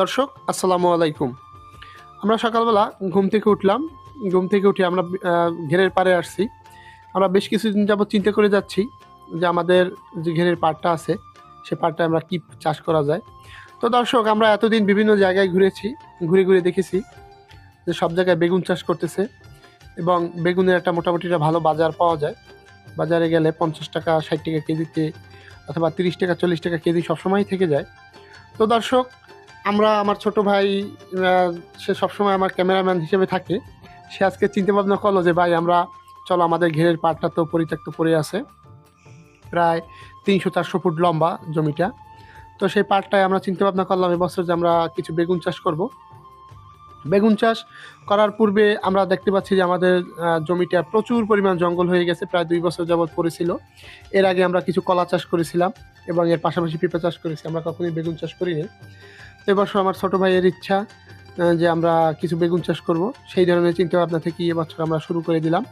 দর্শক, আসসালামু আলাইকুম। আমরা সকালবেলা ঘুম থেকে উঠলাম। ঘুম থেকে উঠে আমরা ঘেরের পাড়ে আসছি। আমরা বেশ কিছুদিন যাবত চিন্তা করে যাচ্ছি যে আমাদের যে ঘেরের পাড়টা আছে, সে পাড়টা আমরা কি চাষ করা যায়। তো দর্শক, আমরা এতদিন বিভিন্ন জায়গায় ঘুরেছি, ঘুরে ঘুরে দেখেছি যে সব জায়গায় বেগুন চাষ করতেছে এবং বেগুনের একটা মোটামুটি একটা ভালো বাজার পাওয়া যায়। বাজারে গেলে পঞ্চাশ টাকা, ষাট টাকা কেজিতে অথবা তিরিশ টাকা, চল্লিশ টাকা কেজি সবসময় থেকে যায়। তো দর্শক আমরা, আমার ছোট ভাই সে সবসময় আমার ক্যামেরাম্যান হিসেবে থাকে। সে আজকে চিন্তা ভাবনা করল যে, ভাই, আমরা, চলো আমাদের ঘেরের পাটটা তো পরিত্যক্ত পড়ে আছে। প্রায় তিনশো চারশো ফুট লম্বা জমিটা। তো সেই পাটটায় আমরা চিন্তা ভাবনা করলাম এবছর যে আমরা কিছু বেগুন চাষ করব। বেগুন চাষ করার পূর্বে আমরা দেখতে পাচ্ছি যে, আমাদের জমিটা প্রচুর পরিমাণ জঙ্গল হয়ে গেছে, প্রায় দুই বছর যাবৎ পড়েছিল। এর আগে আমরা কিছু কলা চাষ করেছিলাম এবং এর পাশাপাশি পেঁপে চাষ করেছি। আমরা কখনোই বেগুন চাষ করিনি। এবছর আমার ছোট ভাইয়ের ইচ্ছা যে আমরা কিছু বেগুন চাষ করব। সেই ধরনের চিন্তা ভাবনা থেকেই এবছর আমরা শুরু করে দিলাম।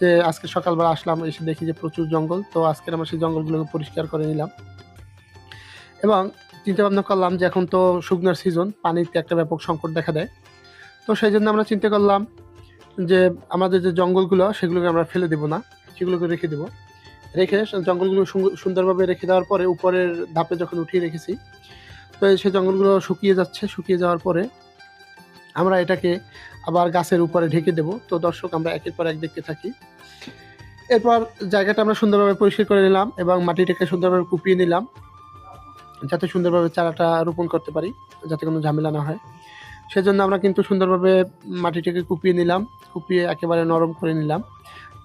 যে আজকে সকালবেলা আসলাম, এসে দেখি যে প্রচুর জঙ্গল, তো আজকের আমরা সেই জঙ্গলগুলোকে পরিষ্কার করে নিলাম। এবং চিন্তা ভাবনা করলাম যে এখন তো শুকনার সিজন পানিতে একটা ব্যাপক সংকট দেখা দেয়। তো সেই জন্য আমরা চিন্তা করলাম যে আমাদের যে জঙ্গলগুলো, সেগুলোকে আমরা ফেলে দেবো না, সেগুলোকে রেখে দেবো। রেখে জঙ্গলগুলো সুন্দর- সুন্দরভাবে রেখে দেওয়ার পরে উপরের ধাপে যখন উঠিয়ে রেখেছি তো সেই জঙ্গলগুলো শুকিয়ে যাচ্ছে, শুকিয়ে যাওয়ার পরে আমরা এটাকে আবার গাছের উপরে ঢেকে দেব। তো দর্শক, আমরা একের পর এক দেখতে থাকি। এরপর জায়গাটা আমরা সুন্দরভাবে পরিষ্কার করে নিলাম এবং মাটিটাকে সুন্দরভাবে কুপিয়ে নিলাম যাতে সুন্দরভাবে চারাটা রোপণ করতে পারি, যাতে কোনো ঝামেলা না হয়। সেজন্য আমরা কিন্তু সুন্দরভাবে মাটিটাকে কুপিয়ে নিলাম, কুপিয়ে একেবারে নরম করে নিলাম,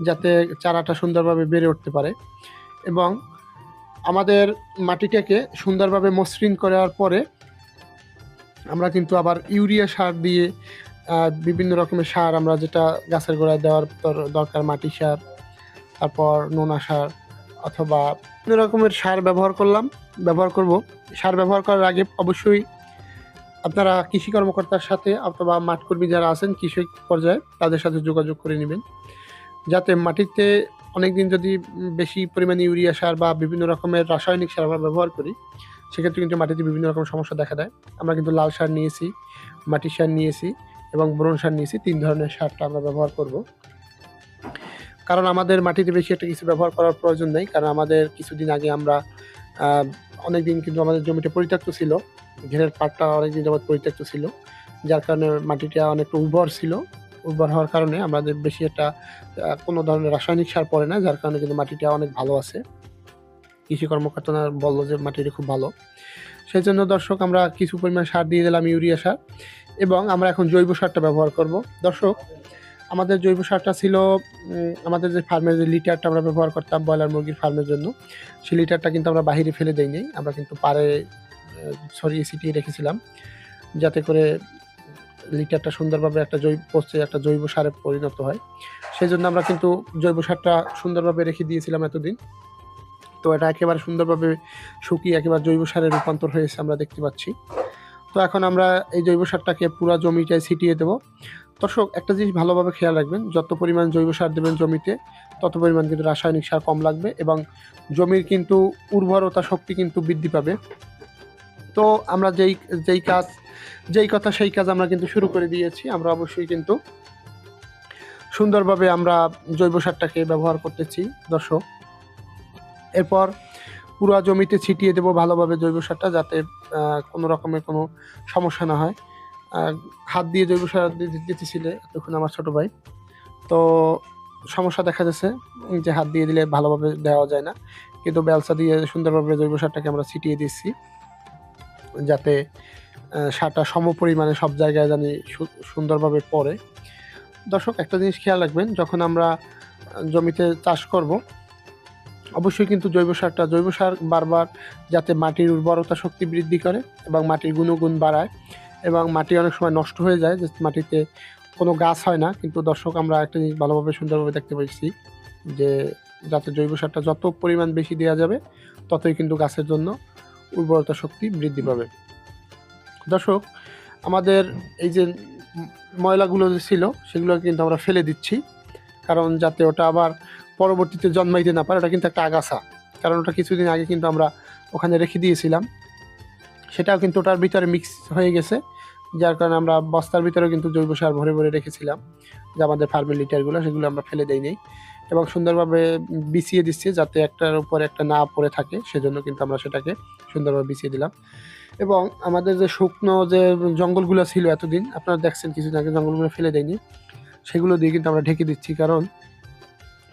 যাতে চারাটা সুন্দরভাবে বেড়ে উঠতে পারে। এবং আমাদের মাটিটাকে সুন্দরভাবে মসৃণ করার পরে আমরা কিন্তু আবার ইউরিয়া সার দিয়ে বিভিন্ন রকমের সার আমরা যেটা গাছের গোড়ায় দেওয়ার দর- দরকার মাটি সার, তারপর নোনা সার অথবা বিভিন্ন রকমের সার ব্যবহার করলাম, ব্যবহার করব। সার ব্যবহার করার আগে অবশ্যই আপনারা কৃষি কর্মকর্তার সাথে অথবা মাঠকর্মী যারা আছেন কৃষি পর্যায়ে তাদের সাথে যোগাযোগ করে নেবেন। যাতে মাটিতে অনেকদিন যদি বেশি পরিমাণে ইউরিয়া সার বা বিভিন্ন রকমের রাসায়নিক সার আমরা ব্যবহার করি, সেক্ষেত্রে কিন্তু মাটিতে বিভিন্ন রকম সমস্যা দেখা দেয়। আমরা কিন্তু লাল সার নিয়েছি মাটির সার নিয়েছি এবং বোরন সার নিয়েছি, তিন ধরনের সারটা আমরা ব্যবহার করব। কারণ আমাদের মাটিতে বেশি একটা কিছু ব্যবহার করার প্রয়োজন নেই, কারণ আমাদের কিছুদিন আগে আমরা অনেকদিন কিন্তু আমাদের জমিটা পরিত্যক্ত ছিল, ঘেরের পাটটা অনেকদিন যাবৎ পরিত্যক্ত ছিল, যার কারণে মাটিটা অনেকটা উর্বর ছিল। উর্বর হওয়ার কারণে আমাদের বেশি একটা কোনো ধরনের রাসায়নিক সার পড়ে না যার কারণে কিন্তু মাটিটা অনেক ভালো আছে। কৃষি কর্মকর্তারা বলল যে মাটিটা খুব ভালো। সেই জন্য দর্শক আমরা কিছু পরিমাণ সার দিয়ে দিলাম ইউরিয়া সার এবং আমরা এখন জৈব সারটা ব্যবহার করব। দর্শক আমাদের জৈব সারটা ছিল আমাদের যে ফার্মের যে লিটারটা আমরা ব্যবহার করতাম ব্রয়লার মুরগির ফার্মের জন্য সেই লিটারটা কিন্তু আমরা বাহিরে ফেলে দেইনি। আমরা কিন্তু আহ, ছড়িয়ে ছিটিয়ে রেখেছিলাম যাতে করে লিটারটা সুন্দরভাবে একটা জৈব পচে একটা জৈব সারে পরিণত হয়। সেই জন্য আমরা কিন্তু জৈব সারটা সুন্দরভাবে রেখে দিয়েছিলাম এতদিন। তো এটা একেবারে সুন্দরভাবে শুকিয়ে একেবারে জৈব সারে রূপান্তর হয়েছে আমরা দেখতে পাচ্ছি। তো এখন আমরা এই জৈব সারটাকে পুরো জমিটায় ছিটিয়ে দেবো। দর্শক, একটা জিনিস ভালোভাবে খেয়াল রাখবেন, যত পরিমাণ জৈব সার দেবেন জমিতে, তত পরিমাণ কিন্তু রাসায়নিক সার কম লাগবে এবং জমির কিন্তু উর্বরতা শক্তি কিন্তু বৃদ্ধি পাবে। তো আমরা যেই যেই কাজ যেই কথা সেই কাজ আমরা কিন্তু শুরু করে দিয়েছি, আমরা অবশ্যই কিন্তু সুন্দরভাবে আমরা জৈব সারটাকে ব্যবহার করতেছি, দর্শক। এরপর পুরো জমিতে ছিটিয়ে দেবো ভালোভাবে জৈব সারটা যাতে কোনো রকমের কোনো সমস্যা না হয়। হাত দিয়ে জৈব সার দিতেছিলে তখন আমার ছোট ভাই। তো সমস্যা দেখা যাচ্ছে যে হাত দিয়ে দিলে ভালোভাবে দেওয়া যায় না। কিন্তু বেলসা দিয়ে সুন্দরভাবে জৈব সারটাকে আমরা ছিটিয়ে দিচ্ছি যাতে সারটা সম পরিমাণে সব জায়গায় জানি সুন্দরভাবে পড়ে। দর্শক, একটা জিনিস খেয়াল রাখবেন, যখন আমরা জমিতে চাষ করব, অবশ্যই কিন্তু জৈব সারটা, জৈব সার বারবার যাতে মাটির উর্বরতা শক্তি বৃদ্ধি করে এবং মাটির গুণগুণ বাড়ায় এবং মাটি অনেক সময় নষ্ট হয়ে যায়, যে মাটিতে কোনো গাছ হয় না। কিন্তু দর্শক, আমরা একটা জিনিস ভালোভাবে, সুন্দরভাবে দেখতে পাচ্ছি যে, যাতে জৈব সারটা যত পরিমাণ বেশি দেওয়া যাবে, ততই কিন্তু গাছের জন্য উর্বরতা শক্তি বৃদ্ধি পাবে। দর্শক, আমাদের এই যে ময়লাগুলো যে ছিল, সেগুলো কিন্তু আমরা ফেলে দিচ্ছি। কারণ যাতে ওটা আবার পরবর্তীতে জন্মাইতে না পারে, ওটা কিন্তু একটা আগাছা। কারণ ওটা কিছুদিন আগে কিন্তু আমরা ওখানে রেখে দিয়েছিলাম। সেটাও কিন্তু ওটার ভিতরে মিক্স হয়ে গেছে। যার কারণে আমরা বস্তার ভিতরে কিন্তু জৈব সার ভরে ভরে রেখেছিলাম, যে আমাদের ফার্মের লিটারগুলো সেগুলো আমরা ফেলে দেই নেই এবং সুন্দরভাবে বিছিয়ে দিচ্ছি যাতে একটার উপর একটা না পড়ে থাকে, সেজন্য কিন্তু আমরা সেটাকে সুন্দরভাবে বিছিয়ে দিলাম। এবং আমাদের যে শুকনো যে জঙ্গলগুলো ছিল এতদিন, আপনারা দেখছেন কিছুদিন আগে জঙ্গলগুলো ফেলে দেয়নি সেগুলো দিয়ে কিন্তু আমরা ঢেকে দিচ্ছি। কারণ,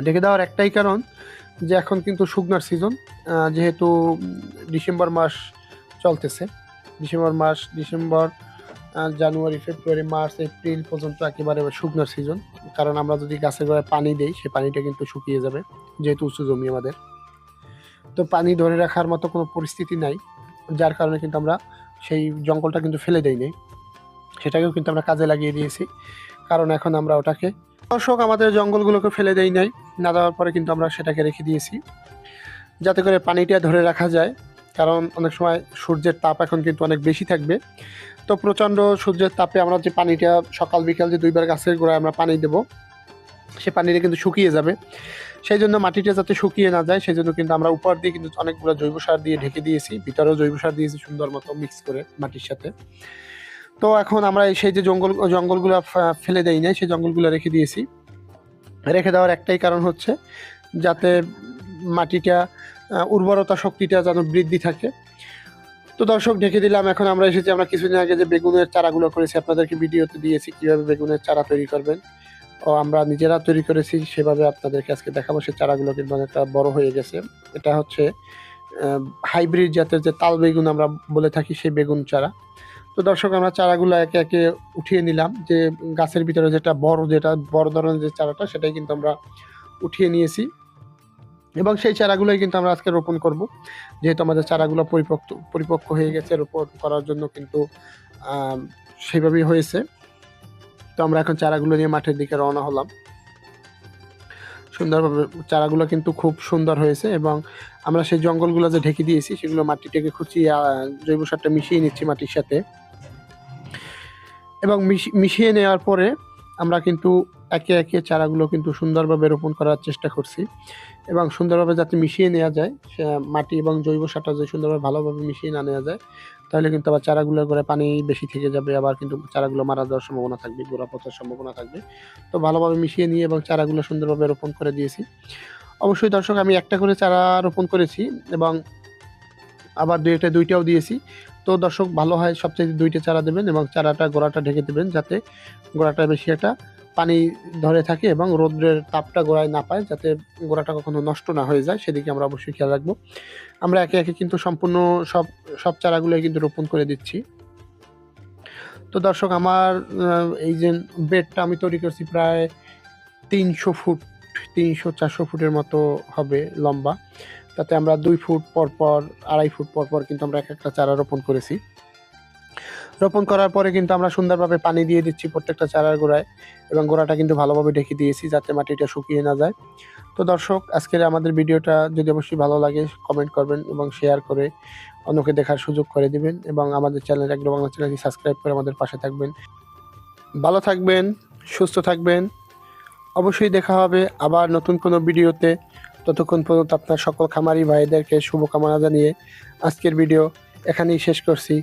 ঢেকে দেওয়ার একটাই কারণ যে এখন কিন্তু শুকনার সিজন যেহেতু ডিসেম্বর মাস চলতেছে, ডিসেম্বর মাস, ডিসেম্বর জানুয়ারি, ফেব্রুয়ারি, মার্চ, এপ্রিল পর্যন্ত একেবারে শুকনার সিজন কারণ আমরা যদি গাছের গোড়ায় পানি দেই, সে পানিটা কিন্তু শুকিয়ে যাবে, যেহেতু উঁচু জমি আমাদের। তো পানি ধরে রাখার মতো কোনো পরিস্থিতি নাই, যার কারণে কিন্তু আমরা সেই জঙ্গলটা কিন্তু ফেলে দেইনি সেটাকেও কিন্তু আমরা কাজে লাগিয়ে দিয়েছি। কারণ এখন আমরা ওটাকে, দর্শক, আমাদের জঙ্গলগুলোকে ফেলে দেই নাই, না দেওয়ার পরে কিন্তু আমরা সেটাকে রেখে দিয়েছি। যাতে করে পানিটা ধরে রাখা যায়। কারণ অনেক সময় সূর্যের তাপ এখন কিন্তু অনেক বেশি থাকবে। তো প্রচণ্ড সূর্যের তাপে আমরা যে পানিটা সকাল, বিকাল যে দুইবার গাছের গোড়ায় আমরা পানি দেবো, সে পানিটা কিন্তু শুকিয়ে যাবে। সেই জন্য মাটিটা যাতে শুকিয়ে না যায়, সেই জন্য কিন্তু আমরা উপর দিয়ে কিন্তু অনেকগুলো জৈব সার দিয়ে ঢেকে দিয়েছি। ভিতরেও জৈব সার দিয়েছি সুন্দর মতো মিক্স করে মাটির সাথে। তো এখন আমরা সেই যে জঙ্গল, জঙ্গলগুলো ফেলে দেই নাই, সেই জঙ্গলগুলো রেখে দিয়েছি। রেখে দেওয়ার একটাই কারণ হচ্ছে যাতে মাটিটা উর্বরতা শক্তিটা যেন বৃদ্ধি থাকে। তো দর্শক, ঢেকে দিলাম। এখন আমরা এসেছি, আমরা কিছুদিন আগে যে বেগুনের চারাগুলো করেছি, আপনাদেরকে ভিডিওতে দিয়েছি কীভাবে বেগুনের চারা তৈরি করবেন। ও আমরা নিজেরা তৈরি করেছি, সেভাবে আপনাদেরকে আজকে দেখাবো। সেই চারাগুলো কিন্তু অনেকটা বড় হয়ে গেছে। এটা হচ্ছে হাইব্রিড জাতের যে তাল বেগুন আমরা বলে থাকি, সেই বেগুন চারা। তো দর্শক, আমরা চারাগুলো একে একে উঠিয়ে নিলাম। যে গাছের ভিতরে যেটা বড় যেটা বড় ধরনের যে চারাটা, সেটাই কিন্তু আমরা উঠিয়ে নিয়েছি। এবং সেই চারাগুলোই কিন্তু আমরা আজকে রোপণ করব। যেহেতু আমাদের চারাগুলো পরিপক্ক পরিপক্ক হয়ে গেছে রোপণ করার জন্য কিন্তু সেভাবেই হয়েছে। তো আমরা এখন চারাগুলো নিয়ে মাঠের দিকে রওনা হলাম। সুন্দরভাবে চারাগুলো কিন্তু খুব সুন্দর হয়েছে এবং আমরা সেই জঙ্গলগুলো যে ঢেকে দিয়েছি, সেগুলো মাটিটাকে খুঁচিয়ে জৈব সারটা মিশিয়ে নিচ্ছি মাটির সাথে। এবং মিশি- মিশিয়ে নেওয়ার পরে আমরা কিন্তু একে একে চারাগুলো কিন্তু সুন্দরভাবে রোপণ করার চেষ্টা করছি। এবং সুন্দরভাবে যাতে মিশিয়ে নেওয়া যায় মাটি এবং জৈব সারটা যদি সুন্দরভাবে ভালোভাবে মিশিয়ে না নেওয়া যায়, তাহলে কিন্তু আবার চারাগুলোর করে পানি বেশি থেকে যাবে, আবার কিন্তু চারাগুলো মারা যাওয়ার সম্ভাবনা থাকবে, গোড়া পচার সম্ভাবনা থাকবে। তো ভালোভাবে মিশিয়ে নিয়ে এবং চারাগুলো সুন্দরভাবে রোপণ করে দিয়েছি। অবশ্যই দর্শক, আমি একটা করে চারা রোপণ করেছি এবং আবার দুই একটা, দুইটাও দিয়েছি। তো দর্শক, ভালো হয় সবচেয়ে দুইটা চারা দেবেন এবং চারাটা গোড়াটা ঢেকে দেবেন যাতে গোড়াটা বেশি একটা পানি ধরে থাকে এবং রৌদ্রের তাপটা গোড়ায় না পায় যাতে গোড়াটা কখনো নষ্ট না হয়ে যায়, সেদিকে আমরা অবশ্যই খেয়াল রাখব। আমরা একে একে কিন্তু সম্পূর্ণ সব সব চারাগুলোই কিন্তু রোপণ করে দিচ্ছি। তো দর্শক, আমার এই যে বেডটা আমি তৈরি করছি প্রায় তিনশো ফুট, তিনশো চারশো ফুটের মতো হবে লম্বা। তাতে আমরা দুই ফুট পর পর আড়াই ফুট পর পর কিন্তু আমরা এক একটা চারা রোপণ করেছি। রোপণ করার পরে কিন্তু আমরা সুন্দরভাবে পানি দিয়ে দিচ্ছি প্রত্যেকটা চারার গোড়ায় এবং গোড়াটা কিন্তু ভালোভাবে ঢেকে দিয়েছি যাতে মাটিটা শুকিয়ে না যায়। তো দর্শক, আজকের আমাদের ভিডিওটা যদি অবশ্যই ভালো লাগে কমেন্ট করবেন এবং শেয়ার করে অন্যকে দেখার সুযোগ করে দিবেন এবং আমাদের চ্যানেল একদম বাংলা চ্যানেলটি সাবস্ক্রাইব করে আমাদের পাশে থাকবেন। ভালো থাকবেন, সুস্থ থাকবেন। অবশ্যই দেখা হবে আবার নতুন কোনো ভিডিওতে। ততক্ষণ পর্যন্ত আপনার সকল খামারি ভাইদেরকে শুভকামনা জানিয়ে আজকের ভিডিও এখানেই শেষ করছি।